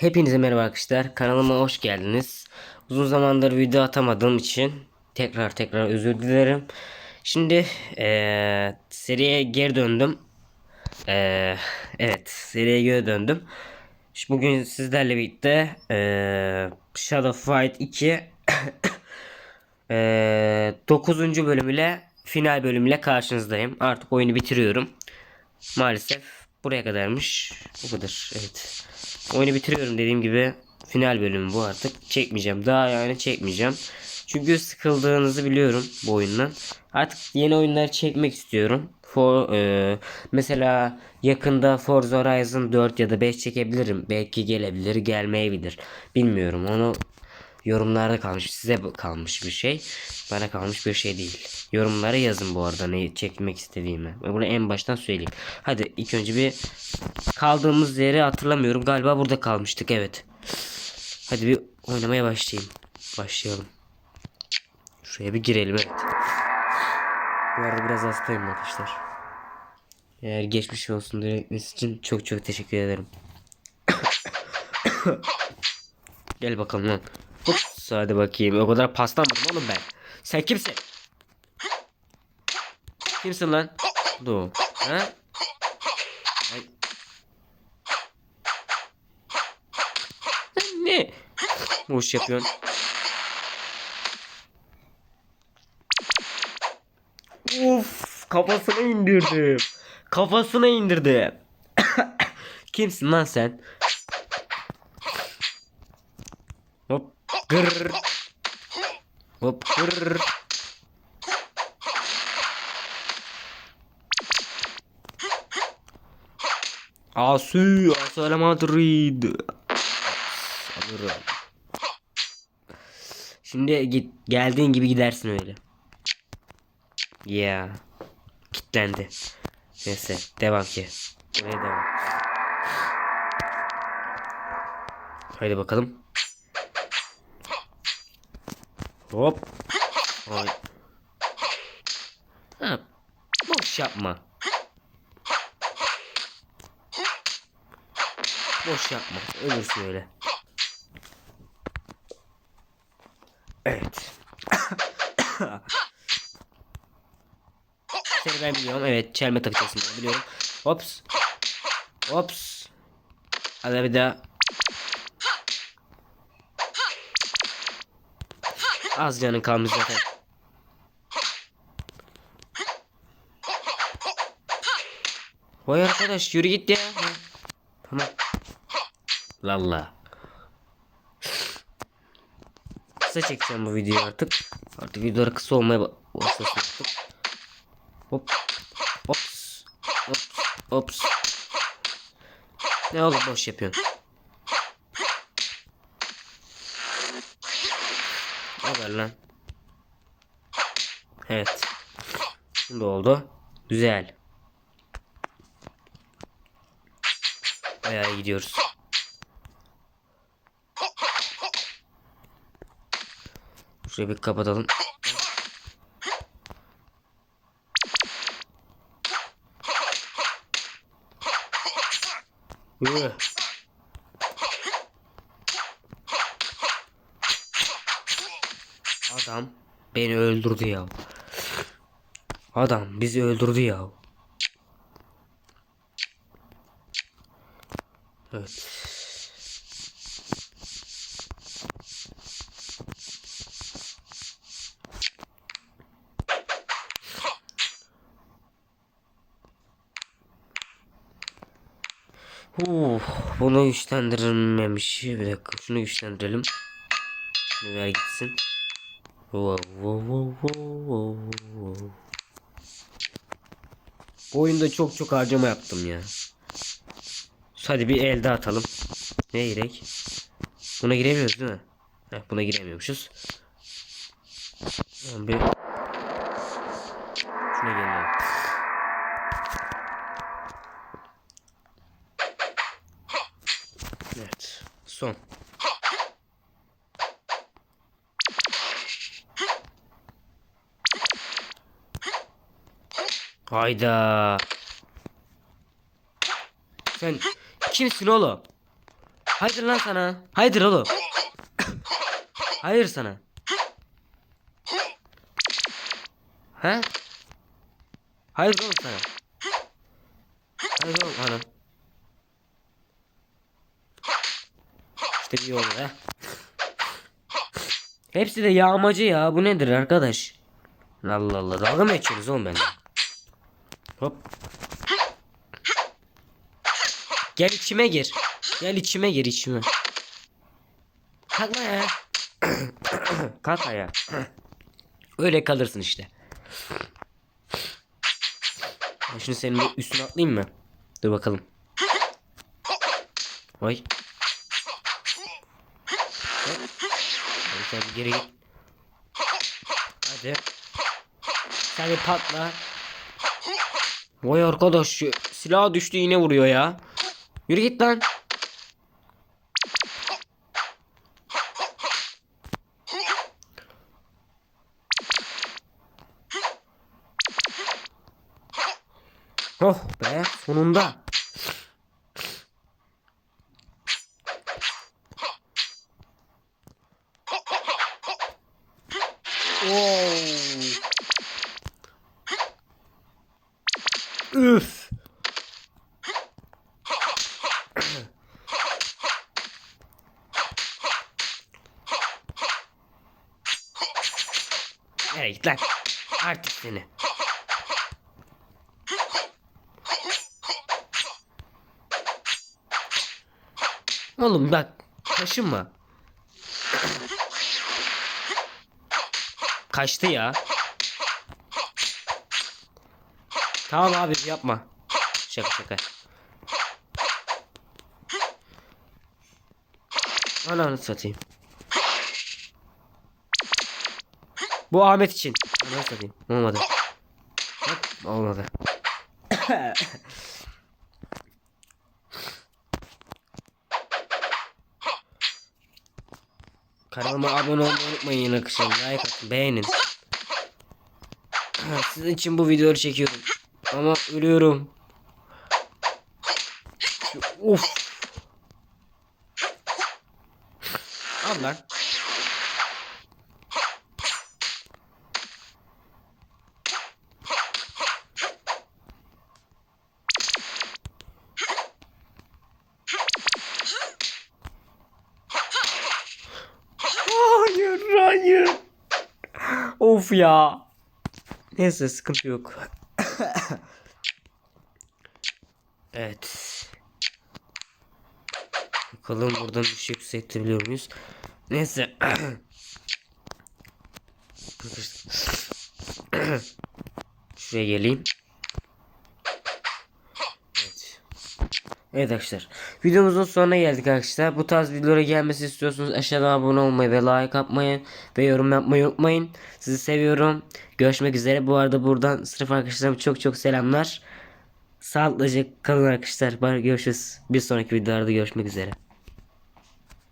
Hepinize merhaba arkadaşlar. Kanalıma hoş geldiniz. Uzun zamandır video atamadığım için tekrar tekrar özür dilerim. Şimdi eee, seriye geri döndüm. Eee, evet seriye geri döndüm. Şimdi bugün sizlerle birlikte eee Shadow Fight 2 eee 9. bölümüyle final bölümüyle karşınızdayım. Artık oyunu bitiriyorum. Maalesef buraya kadarmış. Bu kadar. Evet. Oyunu bitiriyorum dediğim gibi. Final bölümü bu artık. Çekmeyeceğim. Daha yani çekmeyeceğim. Çünkü sıkıldığınızı biliyorum bu oyundan. Artık yeni oyunlar çekmek istiyorum. For, e, mesela yakında Forza Horizon 4 ya da 5 çekebilirim. Belki gelebilir, gelmeyebilir. Bilmiyorum. Onu yorumlarda kalmış. Size kalmış bir şey. Bana kalmış bir şey değil. Yorumlara yazın bu arada neyi çekmek istediğimi. Bunu en baştan söyleyeyim. Hadi ilk önce bir kaldığımız yeri hatırlamıyorum. Galiba burada kalmıştık. Evet. Hadi bir oynamaya başlayayım. Başlayalım. Şuraya bir girelim evet. Bu arada biraz hastayım arkadaşlar. Eğer geçmiş olsun dilekmesi için çok çok teşekkür ederim. Gel bakalım lan. Ups, hadi bakayım. O kadar paslanmadım oğlum ben. Sen kimsin? Kimsin lan? Dur. Ha? Ay. Ne? Boş yapıyorsun. Uf, kafasına indirdim. Kafasına indirdim. Kimsin lan sen? Hop gır. Hop gır. Asu, Asu Madrid. Şimdi git geldiğin gibi gidersin öyle. Ya. Yeah. Kitlendi. Neyse devam ki. Devam. Haydi bakalım. Hop. Ay. Ha. Boş yapma. Boş yapma. Ölürsün öyle. Evet. Seni ben biliyorum. Evet çelme takacaksın ben biliyorum. Hops. Hops. Hadi bir daha. Az canın kalmış zaten. Vay arkadaş yürü git ya. Tamam. Lalla. Kısa çekeceğim bu videoyu artık. Artık videolar kısa olmaya ba- başlasın artık. Hop. Hops. Hops. Hops. Ne oğlum boş yapıyorsun? Haber lan? Evet. Şimdi oldu. Güzel. Bayağı gidiyoruz. Şurayı bir kapatalım. Yürü. Adam beni öldürdü ya. Adam bizi öldürdü ya. Evet. Uf, bunu güçlendirilmemiş. Bir dakika şunu güçlendirelim. Şunu ver gitsin. Wow, oyunda çok çok harcama yaptım ya. Hadi bir elde atalım. Ne gerek? Buna giremiyoruz değil mi? Heh, buna giremiyormuşuz. Bir... Şuna gelelim. Evet. Son. Hayda. Sen kimsin oğlum? Haydır lan sana. Haydır oğlum. Hayır sana. He? Hayır oğlum sana. Hayır oğlum ana. İşte bir yol be. Hepsi de yağmacı ya. Bu nedir arkadaş? Allah Allah. Dalga mı geçiyorsunuz oğlum benden? Hop. Gel içime gir. Gel içime gir içime. Kalkma ya. Kalk ya. Öyle kalırsın işte. Şimdi senin bir üstüne atlayayım mı? Dur bakalım. Vay. Hadi geri git. Hadi. Sen patla. Vay arkadaş silah düştü yine vuruyor ya. Yürü git lan. Oh be sonunda. Üf. Nereye git lan? Artık seni. Oğlum bak kaşınma. Kaçtı ya. Tamam abi yapma. Şaka şaka. Ananı satayım. Bu Ahmet için. Ananı satayım. Olmadı. Olmadı. Kanalıma abone olmayı unutmayın kışın. Like atın, beğenin. Sizin için bu videoları çekiyorum. Ama ölüyorum. Of. Al lan. Hayır, hayır. Of ya. Neyse sıkıntı yok. evet. Bakalım buradan bir şey yükseltebiliyor muyuz? Neyse. Şuraya geleyim. Evet arkadaşlar. Videomuzun sonuna geldik arkadaşlar. Bu tarz videolara gelmesi istiyorsanız aşağıdan abone olmayı ve like atmayı ve yorum yapmayı unutmayın. Sizi seviyorum. Görüşmek üzere. Bu arada buradan sırf arkadaşlarım çok çok selamlar. Sağlıklıca kalın arkadaşlar. Görüşürüz. Bir sonraki videolarda görüşmek üzere.